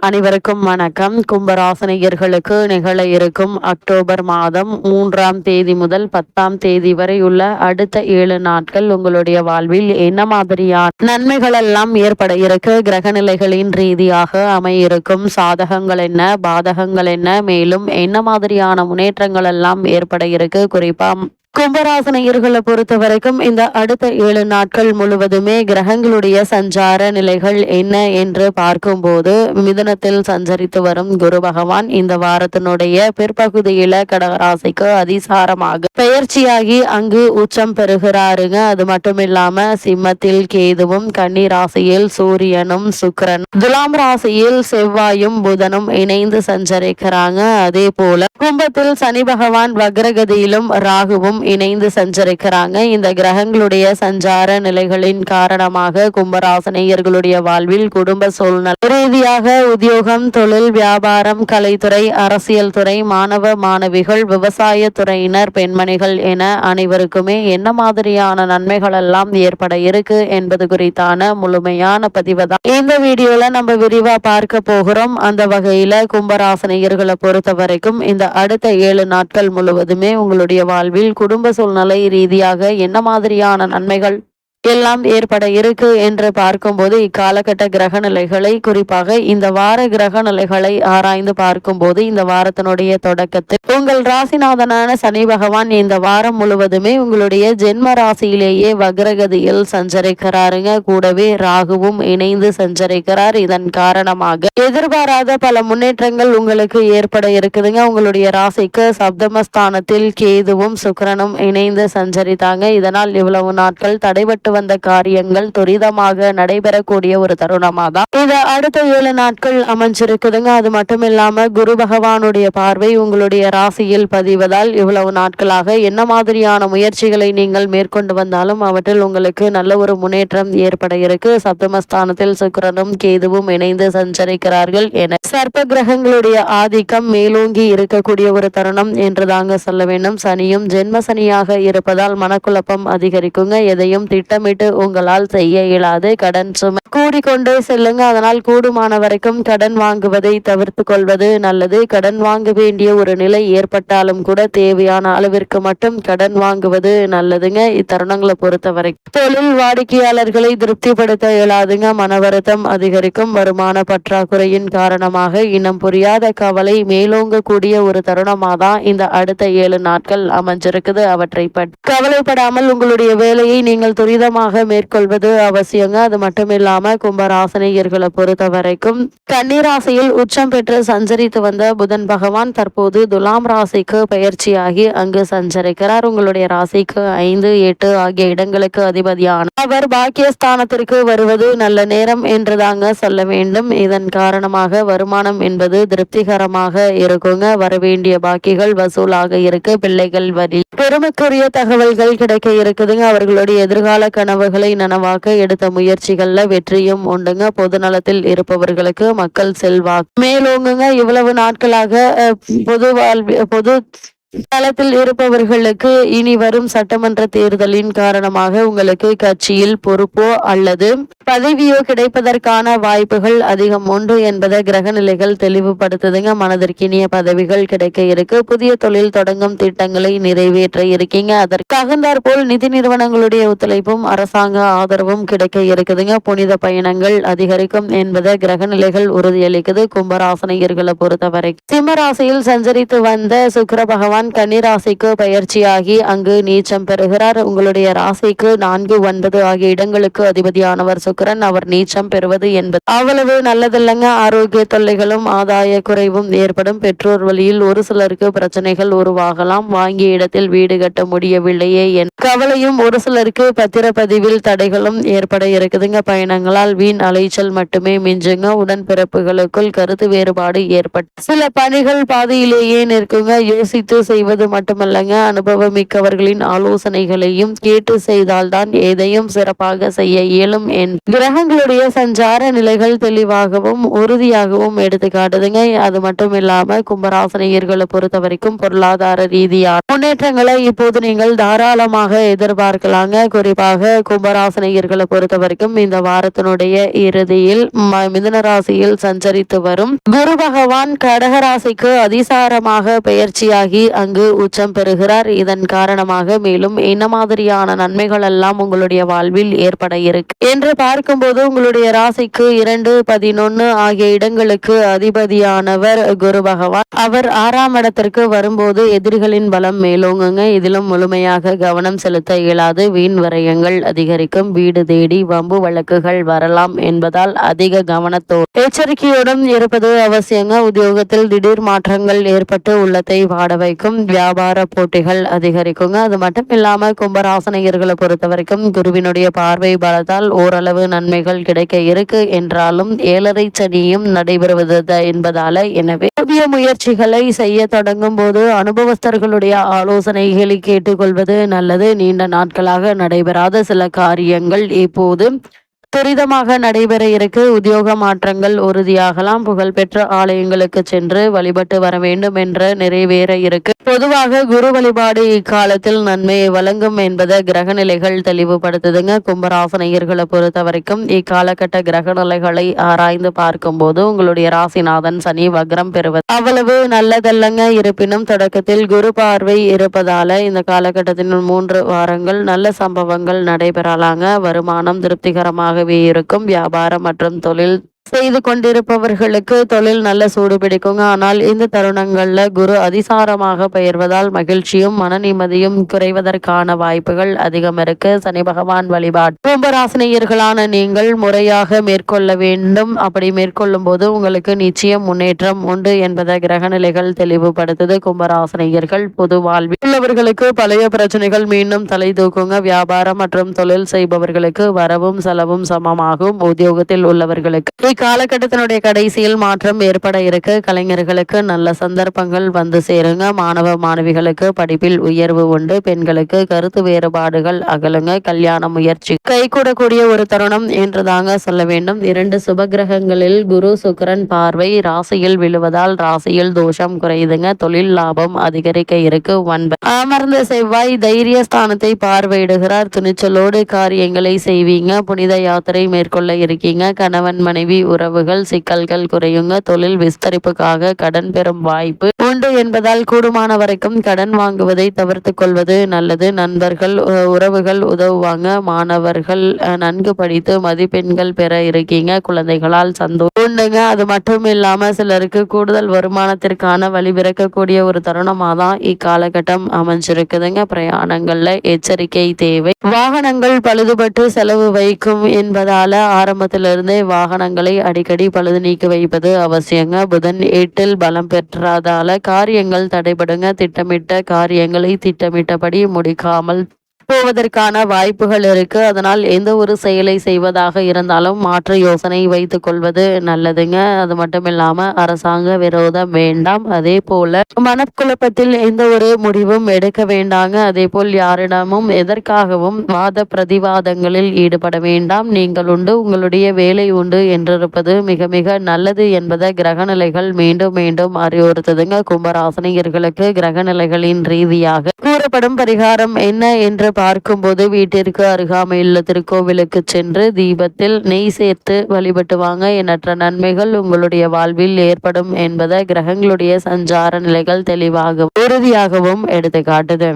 அனைவருக்கும் வணக்கம். கும்பராசனியர்களுக்கு நிகழ இருக்கும் அக்டோபர் மாதம் மூன்றாம் தேதி முதல் பத்தாம் தேதி வரை உள்ள அடுத்த ஏழு நாட்கள் உங்களுடைய வாழ்வில் என்ன மாதிரியான நன்மைகள் எல்லாம் ஏற்பட இருக்கு? கிரகநிலைகளின் ரீதியாக அமையிருக்கும் சாதகங்கள் என்ன? பாதகங்கள் என்ன? மேலும் என்ன மாதிரியான முன்னேற்றங்கள் எல்லாம் ஏற்பட இருக்கு? குறிப்பா கும்பராசனையர்களை பொறுத்த வரைக்கும் இந்த அடுத்த ஏழு நாட்கள் முழுவதுமே கிரகங்களுடைய சஞ்சார நிலைகள் என்ன என்று பார்க்கும்போது மிதனத்தில் சஞ்சரித்து வரும் குரு பகவான் இந்த வாரத்தினுடைய பிற்பகுதியில கடகராசிக்கு அதிசாரமாக முயற்சியாகி அங்கு உச்சம் பெறுகிறாருங்க. அது மட்டும் இல்லாம சிம்மத்தில் கேதுவும் கன்னி ராசியில் சூரியனும் சுக்கரனும் துலாம் ராசியில் செவ்வாயும் புதனும் இணைந்து சஞ்சரிக்கிறாங்க. அதே போல கும்பத்தில் சனி பகவான் வக்ரகதியிலும் ராகுவும் இணைந்து சஞ்சரிக்கிறாங்க. இந்த கிரகங்களுடைய சஞ்சார நிலைகளின் காரணமாக கும்பராசனையர்களுடைய வாழ்வில் குடும்ப சூழ்நிலை. ரீதியாக உத்தியோகம் தொழில் வியாபாரம் கலைத்துறை அரசியல் துறை மாணவ மாணவிகள் விவசாய துறையினர் பெண்மணிகள் என அனைவருக்குமே என்ன மாதிரியான நன்மைகள் எல்லாம் ஏற்பட இருக்கு என்பது குறித்தான முழுமையான பதிவு தான் இந்த வீடியோல நம்ம விரிவா பார்க்க போகிறோம். அந்த வகையில கும்பராசனையர்களை பொறுத்த வரைக்கும் இந்த அடுத்த ஏழு நாட்கள் முழுவதுமே உங்களுடைய வாழ்வில் குடும்ப சூழ்நிலை ரீதியாக என்ன மாதிரியான நன்மைகள் எல்லாம் ஏற்பட இருக்கு என்று பார்க்கும்போது இக்காலகட்ட கிரக நிலைகளை குறிப்பாக இந்த வார கிரக நிலைகளை ஆராய்ந்து பார்க்கும்போது இந்த வாரத்தினுடைய தொடக்கத்தில் உங்கள் ராசிநாதனான சனி பகவான் இந்த வாரம் முழுவதுமே உங்களுடைய ஜென்ம ராசியிலேயே வக்ரகதியில் சஞ்சரிக்கிறாருங்க. கூடவே ராகுவும் இணைந்து சஞ்சரிக்கிறார். இதன் காரணமாக எதிர்பாராத பல முன்னேற்றங்கள் உங்களுக்கு ஏற்பட இருக்குதுங்க. உங்களுடைய ராசிக்கு சப்தமஸ்தானத்தில் கேதுவும் சுக்கரனும் இணைந்து சஞ்சரித்தாங்க. இதனால் இவ்வளவு நாட்கள் தடைபட்டு வந்த காரியங்கள் துரிதமாக நடைபெறக்கூடிய ஒரு தருணமா தான் இது அடுத்த ஏழு நாட்கள் அமைஞ்சிருக்குதுங்க. அது மட்டும் இல்லாம குரு பகவானுடைய பார்வை உங்களுடைய ராசியில் பதிவதால் இவ்வளவு நாட்களாக என்ன மாதிரியான முயற்சிகளை நீங்கள் மேற்கொண்டு வந்தாலும் அவற்றில் உங்களுக்கு நல்ல ஒரு முன்னேற்றம் ஏற்பட இருக்கு. சப்தமஸ்தானத்தில் சுக்கிரனும் கேதுவும் இணைந்து சஞ்சரிக்கிறார்கள் என சர்ப்ப கிரகங்களுடைய ஆதிக்கம் மேலோங்கி இருக்கக்கூடிய ஒரு தருணம் என்று தாங்க சொல்ல வேண்டும். சனியும் ஜென்ம சனியாக இருப்பதால் மனக்குழப்பம் அதிகரிக்குங்க. எதையும் திட்ட திட்டமிட்டு உங்களால் செய்ய இயலாது. கடன் சுமை கூடிக்கொண்டே செல்லுங்க. அதனால் கூடுமான வரைக்கும் கடன் வாங்குவதை தவிர்த்து கொள்வது நல்லது. கடன் வாங்க வேண்டிய ஒரு நிலை ஏற்பட்டாலும் கூட தேவையான அளவிற்கு மட்டும் கடன் வாங்குவது நல்லதுங்க. இத்தருணங்களை பொறுத்த வரைக்கும் தொழில் வாடிக்கையாளர்களை திருப்திப்படுத்த இயலாதுங்க. மன வருத்தம் அதிகரிக்கும். வருமான பற்றாக்குறையின் காரணமாக இனம் புரியாத கவலை மேலோங்கக்கூடிய ஒரு தருணமாக தான் இந்த அடுத்த ஏழு நாட்கள் அமைஞ்சிருக்குது. அவற்றை பற்றி கவலைப்படாமல் உங்களுடைய வேலையை நீங்கள் தீவிரமாக மேற்கொள்வது அவசியங்க. அது மட்டும் இல்லாம கும்பராசனையர்களை பொறுத்த வரைக்கும் கன்னிராசியில் உச்சம் பெற்று சஞ்சரித்து வந்த புதன் பகவான் தற்போது துலாம் ராசிக்கு பயிற்சியாகி அங்கு சஞ்சரிக்கிறார். உங்களுடைய ராசிக்கு ஐந்து எட்டு ஆகிய இடங்களுக்கு அதிபதியான அவர் பாக்கியஸ்தானத்திற்கு வருவது நல்ல நேரம் என்றுதாங்க சொல்ல வேண்டும். இதன் காரணமாக வருமானம் என்பது திருப்திகரமாக இருக்குங்க. வரவேண்டிய பாக்கிகள் வசூலாக இருக்கு. பிள்ளைகள் வரி பெருமைக்குரிய தகவல்கள் கிடைக்க இருக்குதுங்க. அவர்களுடைய எதிர்கால கனவுகளை நனவாக்க எடுத்த முயற்சிகள்ல வெற்றியும் உண்டுங்க. பொதுநலத்தில் இருப்பவர்களுக்கு மக்கள் செல்வாக்கு. மேலோங்குங்க. இவ்வளவு நாட்களாக பொது வாழ்வி பொது தளத்தில் இருப்பவர்களுக்கு இனி வரும் சட்டமன்ற தேர்தலின் காரணமாக உங்களுக்கு கட்சியில் பொறுப்போ அல்லது பதவியோ கிடைப்பதற்கான வாய்ப்புகள் அதிகம் உண்டு என்பதை கிரக நிலைகள் தெளிவுபடுத்துதுங்க. மனதிற்கினிய பதவிகள் கிடைக்க இருக்கு. புதிய தொழில் தொடங்கும் திட்டங்களை நிறைவேற்ற இருக்கீங்க. அதற்கு தகுந்தாற் போல் நிதி நிறுவனங்களுடைய ஒத்துழைப்பும் அரசாங்க ஆதரவும் கிடைக்க இருக்குதுங்க. புனித பயணங்கள் அதிகரிக்கும் என்பதை கிரக நிலைகள் உறுதியளிக்குது. கும்பராசனையர்களை பொறுத்தவரை சிம்மராசியில் சஞ்சரித்து வந்த சுக்கர பகவான் கன்னிராசிக்கு பயிற்சியாகி அங்கு நீச்சம் பெறுகிறார். உங்களுடைய ராசிக்கு நான்கு ஒன்பது ஆகிய இடங்களுக்கு அதிபதியானவர் சுக்கரன் அவர் நீச்சம் பெறுவது என்பது அவ்வளவு நல்லதில்லைங்க. ஆரோக்கிய தொல்லைகளும் ஆதாய குறைவும் ஏற்படும். பெற்றோர் வழியில் ஒரு சிலருக்கு பிரச்சனைகள் உருவாகலாம். வாங்கிய இடத்தில் வீடு கட்ட முடியவில்லையே என் கவலையும் ஒரு சிலருக்கு பத்திரப்பதிவில் தடைகளும் ஏற்பட இருக்குதுங்க. பயணங்களால் வீண் அலைச்சல் மட்டுமே மிஞ்சுங்க. உடன்பிறப்புகளுக்குள் கருத்து வேறுபாடு ஏற்பட்டு சில பணிகள் பாதியிலேயே நிற்குங்க. யோசித்து செய்வது மட்டுமல்லங்க. அனுபவம் மிக்கவர்களின் ஆலோசனைகளையும் கேட்டு செய்தால்தான் எதையும் சிறப்பாக செய்ய இயலும் என் கிரகங்களுடைய சஞ்சார நிலைகள் தெளிவாகவும் உறுதியாகவும் எடுத்து காட்டுதுங்க. அது மட்டும் இல்லாம கும்பராசனையர்களை பொறுத்த வரைக்கும் பொருளாதார ரீதியான முன்னேற்றங்களை இப்போது நீங்கள் தாராளமாக எதிர்பார்க்கலாங்க. குறிப்பாக கும்பராசனையர்களை பொறுத்த வரைக்கும் இந்த வாரத்தினுடைய இறுதியில் ம- ராசியில் சஞ்சரித்து வரும் குரு பகவான் கடகராசிக்கு அதிசாரமாக பெயர்ச்சியாகி அங்கு உச்சம் பெறுகிறார். இதன் காரணமாக மேலும் என்ன மாதிரியான நன்மைகள் எல்லாம் உங்களுடைய வாழ்வில் ஏற்பட இருக்கு. என்று பார்க்கும்போது உங்களுடைய ராசிக்கு இரண்டு பதினொன்னு ஆகிய இடங்களுக்கு அதிபதியானவர் குரு பகவான். அவர் ஆறாம் இடத்திற்கு வரும்போது எதிரிகளின் பலம் மேலோங்குங்க. இதிலும் முழுமையாக கவனம் செலுத்த இயலாது. வீண் விரயங்கள் அதிகரிக்கும். வீடு தேடி வம்பு வழக்குகள் வரலாம் என்பதால் அதிக கவனத்தோடு எச்சரிக்கையுடன் இருப்பது அவசியங்க. உத்தியோகத்தில் திடீர் மாற்றங்கள் ஏற்பட்டு உள்ளத்தை வாட வைக்கும். வியாபார போட்டிகள் அதிகரிக்குங்க. அது மட்டும் இல்லாமல் கும்பராசனையர்களை பொறுத்த வரைக்கும் குருவினுடைய பார்வை பலத்தால் ஓரளவு நன்மைகள் கிடைக்க இருக்கு என்றாலும் ஏழரை சனியும் நடைபெறுவது என்பதால எனவே புதிய முயற்சிகளை செய்ய தொடங்கும் போது அனுபவஸ்தர்களுடைய ஆலோசனைகளை கேட்டுக்கொள்வது நல்லது. நீண்ட நாட்களாக நடைபெறாத சில காரியங்கள் இப்போது துரிதமாக நடைபெற இருக்கு. உத்தியோக மாற்றங்கள் உறுதியாகலாம். புகழ்பெற்ற ஆலயங்களுக்கு சென்று வழிபட்டு வர வேண்டும் என்ற நிறைவேற இருக்கு. பொதுவாக குரு வழிபாடு இக்காலத்தில் நன்மையை வழங்கும் என்பதை கிரகநிலைகள் தெளிவுபடுத்துதுங்க. கும்பராசனையர்களை பொறுத்த வரைக்கும் இக்காலகட்ட கிரகநிலைகளை ஆராய்ந்து பார்க்கும்போது உங்களுடைய ராசிநாதன் சனி வக்ரம் பெறுவது அவ்வளவு நல்லதல்லங்க. இருப்பினும் தொடக்கத்தில் குரு பார்வை இருப்பதால இந்த காலகட்டத்தின் மூன்று வாரங்கள் நல்ல சம்பவங்கள் நடைபெறலாங்க. வருமானம் திருப்திகரமாக திருப்திகரமாகவே இருக்கும் வியாபாரம் மற்றும் தொழில் செய்து கொண்டிருப்பவர்களுக்கு தொழில் நல்ல சூடு பிடிக்குங்க. ஆனால் இந்த தருணங்கள்ல குரு அதிசாரமாக பெயர்வதால் மகிழ்ச்சியும் மன நிம்மதியும் குறைவதற்கான வாய்ப்புகள் அதிகம் இருக்கு. சனி பகவான் வழிபாடு கும்பராசினியர்களான நீங்கள் முறையாக மேற்கொள்ள வேண்டும். அப்படி மேற்கொள்ளும் போது உங்களுக்கு நிச்சயம் முன்னேற்றம் உண்டு என்பதை கிரகநிலைகள் தெளிவுபடுத்துது. கும்பராசினியர்கள் பொது வாழ்வில் உள்ளவர்களுக்கு பழைய பிரச்சனைகள் மீண்டும் தலை தூக்குங்க. வியாபாரம் மற்றும் தொழில் செய்பவர்களுக்கு வரவும் செலவும் சமமாகும். உத்தியோகத்தில் உள்ளவர்களுக்கு இக்காலகட்டத்தினுடைய கடைசியில் மாற்றம் ஏற்பட இருக்க. கலைஞர்களுக்கு நல்ல சந்தர்ப்பங்கள் வந்து சேருங்க. மாணவ மாணவிகளுக்கு படிப்பில் உயர்வு உண்டு. பெண்களுக்கு கருத்து வேறுபாடுகள் அகலுங்க. கல்யாண முயற்சி. கைகூடக்கூடிய ஒரு தருணம் என்று தாங்க சொல்ல வேண்டும். இரண்டு சுபகிரகங்களில் குரு சுக்கரன் பார்வை ராசியில் விழுவதால் ராசியில் தோஷம் குறையுதுங்க. தொழில் லாபம் அதிகரிக்க இருக்கு. ஒன்பது அமர்ந்த செவ்வாய் தைரிய ஸ்தானத்தை பார்வையிடுகிறார். துணிச்சலோடு காரியங்களை செய்வீங்க. புனித யாத்திரை மேற்கொள்ள இருக்கீங்க. கணவன் மனைவி உறவுகள் சிக்கல்கள் குறையுங்க. தொழில் விஸ்தரிப்புக்காக கடன் பெறும் வாய்ப்பு உண்டு என்பதால் கூடுமான வரைக்கும் கடன் வாங்குவதை தவிர்த்து கொள்வது நல்லது. நண்பர்கள் உறவுகள் உதவுவாங்க. மாணவர்கள் நன்கு படித்து மதிப்பெண்கள் பெற இருக்கீங்க. குழந்தைகளால் சந்தோஷம் உண்டுங்க. அது மட்டும் இல்லாம சிலருக்கு கூடுதல் வருமானத்திற்கான வழி பிறக்கக்கூடிய ஒரு தருணமாக தான் இக்காலகட்டம் அமைஞ்சிருக்குதுங்க. பிரயாணங்கள்ல எச்சரிக்கை தேவை. வாகனங்கள் பழுதுபட்டு செலவு வைக்கும் என்பதால ஆரம்பத்திலிருந்தே வாகனங்களை அடிக்கடி பழுது நீக்கி வைப்பது அவசியங்க. புதன் எட்டில் பலம் பெற்றாதால காரியங்கள் தடைபடுங்க. திட்டமிட்ட காரியங்களை திட்டமிட்டபடி முடிக்காமல் போவதற்கான வாய்ப்புகள் இருக்கு. அதனால் எந்த ஒரு செயலை செய்வதாக இருந்தாலும் மாற்று யோசனை வைத்துக் கொள்வது நல்லதுங்க. அது மட்டும் இல்லாம அரசாங்க விரோதம் வேண்டாம். அதே போல மனக்குழப்பத்தில் எந்த ஒரு முடிவும் எடுக்க வேண்டாங்க. அதே போல் யாரிடமும் எதற்காகவும் வாத பிரதிவாதங்களில் ஈடுபட வேண்டாம். நீங்கள் உண்டு உங்களுடைய வேலை உண்டு என்றிருப்பது மிக மிக நல்லது என்பதை கிரகநிலைகள் மீண்டும் மீண்டும் அறிவுறுத்துதுங்க. கும்பராசனியர்களுக்கு கிரகநிலைகளின் ரீதியாக கூறப்படும் பரிகாரம் என்ன என்று பார்க்கும்போது வீட்டிற்கு அருகாமையுள்ள திருக்கோவிலுக்கு சென்று தீபத்தில் நெய் சேர்த்து வழிபட்டு வாங்க. எண்ணற்ற நன்மைகள் உங்களுடைய வாழ்வில் ஏற்படும் என்பதை கிரகங்களுடைய சஞ்சார நிலைகள் தெளிவாகவும் உறுதியாகவும் எடுத்து காட்டுது